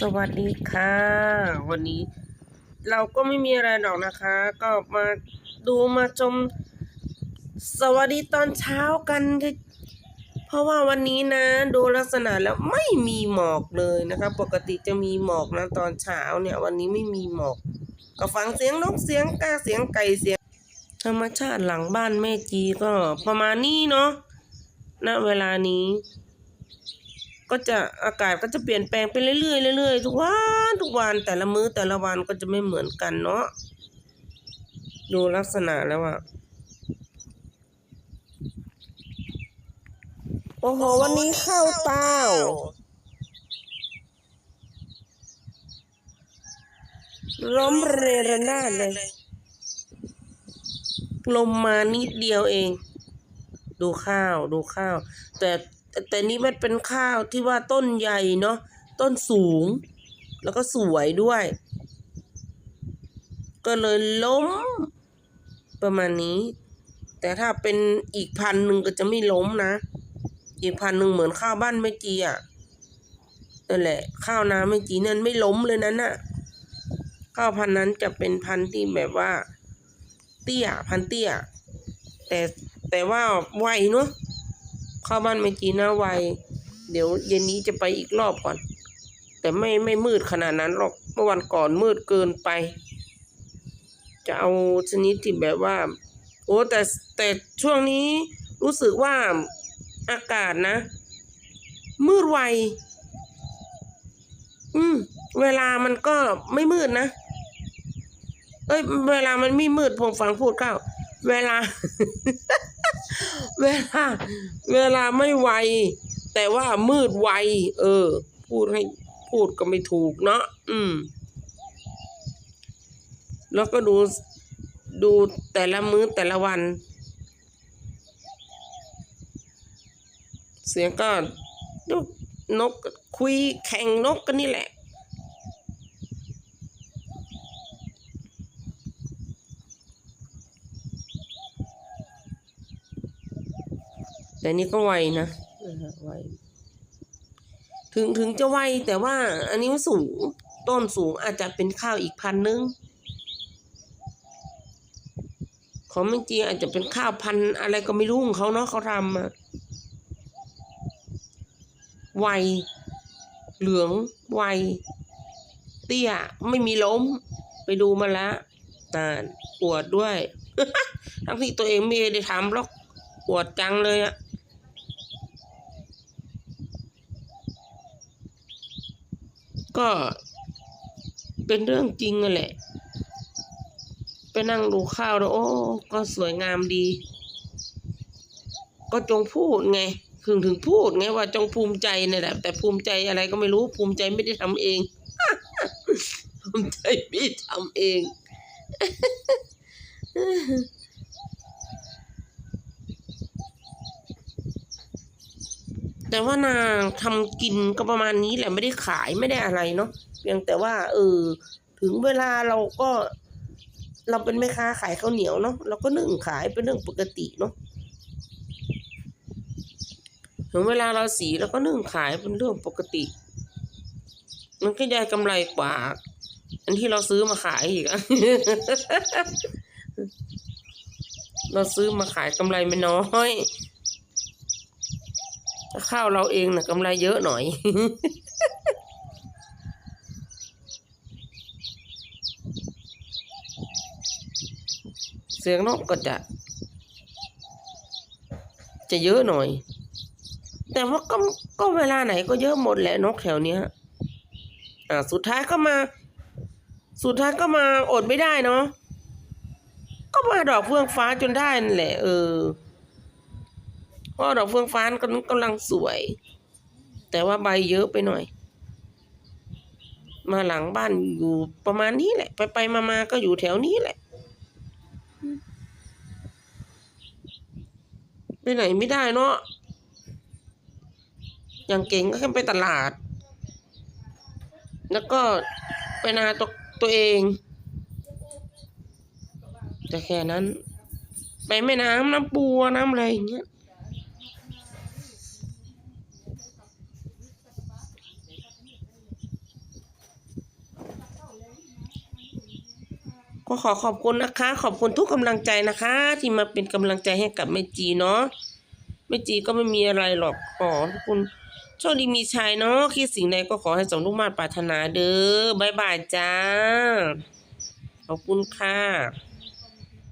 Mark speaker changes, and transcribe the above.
Speaker 1: สวัสดีค่ะ วันนี้เราก็ไม่มีอะไรหรอกนะคะ ก็มาดูมาชมสวัสดีตอนเช้ากันค่ะเพราะว่าวันนี้นะ ดูลักษณะแล้วไม่มีหมอกเลยนะคะ ปกติจะมีหมอกนะตอนเช้าเนี่ย วันนี้ไม่มีหมอก ก็ฟังเสียงนกเสียงกาเสียงไก่เสียง ธรรมชาติหลังบ้านแม่จีก็ประมาณนี้เนาะณเวลานี้ ก็จะอากาศก็จะเปลี่ยนแปลงไปเรื่อยๆเรื่อยๆทุกวันทุกวันแต่ละมื้อแต่ละวันก็จะไม่เหมือนกันเนาะดูลักษณะแล้วอะโอ้โห วันนี้เข้าเต้าล้มเรระนาดเลย ลมมานิดเดียวเอง ดูข้าวดูข้าว แต่ แต่แต่นี่มันเป็นข้าวที่ว่าต้นใหญ่เนาะต้นสูง แล้วก็สวยด้วย ก็เลยล้ม ประมาณนี้ แต่ถ้าเป็นอีกพันหนึ่งก็จะไม่ล้มนะ อีกพันหนึ่งเหมือนข้าวบ้านแม่จีอะนั่นแหละ ข้าวนาแม่จีนั่นไม่ล้มเลยนั้นน่ะข้าวพันนั้นจะเป็นพันที่แบบว่า เตี้ยพันเตี้ย แต่แต่ว่าไวเนาะ เข้าบ้านไม่จีนะไวเดี๋ยวเย็นนี้จะไปอีกรอบก่อน แต่ไม่ไม่มืดขนาดนั้นหรอกเมื่อวันก่อนมืดเกินไป จะเอาชนิดที่แบบว่า โอ้แต่แต่ช่วงนี้รู้สึกว่าอากาศนะ มืดไว อืม เวลามันก็ไม่มืดนะ เอ้ย เวลามันไม่มืดผมฟังพูดเก้า เวลา เวลา เวลาไม่ไว แต่ว่ามืดไว เออ พูดให้พูดก็ไม่ถูกเนาะอืม แล้วก็ดูดูแต่ละมื้อแต่ละวัน เสียงก็นกนกคุยแข่งนกกันนี่แหละ แต่นี่ก็ไวนะเออไวถึงถึงจะไวแต่ว่าอันนี้มันสูง ต้นสูงอาจจะเป็นข้าวอีกพันนึง ของแม่จีอาจจะเป็นข้าวพันธุ์อะไรก็ไม่รู้ของเขาเนาะเขาทำอะไวเหลืองไวเตี้ยไม่มีล้ม ไปดูมาแล้วนานปวดด้วย ทั้งที่ตัวเองไม่ได้ทำหรอกปวดจังเลยอะ ก็เป็นเรื่องจริงนั่นแหละ ไปนั่งดูข้าวแล้วโอ้ก็สวยงามดี ก็จงพูดไงถึงถึงพูดไงว่าจงภูมิใจนี่แหละ แต่ภูมิใจอะไรก็ไม่รู้ภูมิใจไม่ได้ทำเอง ภูมิใจไม่ทำเอง แต่ว่านางทำกินก็ประมาณนี้แหละไม่ได้ขายไม่ได้อะไรเนาะเพียงแต่ว่า เออ ถึงเวลาเราก็ เราเป็นแม่ค้าขายข้าวเหนียวเนาะเราก็นึ่งขายเป็นเรื่องปกติเนาะถึงเวลาเราสีเราก็นึ่งขายเป็นเรื่องปกติ มันก็ได้กำไรกว่า อันที่เราซื้อมาขายอีกอะเราซื้อมาขายกำไรไม่น้อย ข้าวเราเองนะกำไรเยอะหน่อย เสียงนกก็จะ จะเยอะหน่อย แต่ว่าก็ก็เวลาไหนก็เยอะหมดแหละนกแถวเนี้ยอ่าสุดท้ายก็มา สุดท้ายก็มาอดไม่ได้เนาะก็มาดอกเฟื่องฟ้าจนได้นั่นแหละ เออ ราะดอกเฟื่องฟ้านก็กำลังสวย แต่ว่าใบเยอะไปหน่อย มาหลังบ้านอยู่ประมาณนี้แหละ ไปไปมามาก็อยู่แถวนี้แหละ ไปไหนไม่ได้เนาะอย่างเก่งก็แค่ไปตลาด แล้วก็ไปนาตัวตัวเองแต่แค่นั้น ไปแม่น้ำน้ำปัวน้ำอะไรอย่างเงี้ย ก็ขอขอบคุณนะคะ ขอบคุณทุกกำลังใจนะคะ ที่มาเป็นกำลังใจให้กับแม่จีเนาะแม่จีก็ไม่มีอะไรหรอกขอทุกคุณโชคดีมีชัยเนาะคิดสิ่งใดก็ขอให้สมลูกมาปรารถนาเด้อบายบายจ้า ขอบคุณค่ะ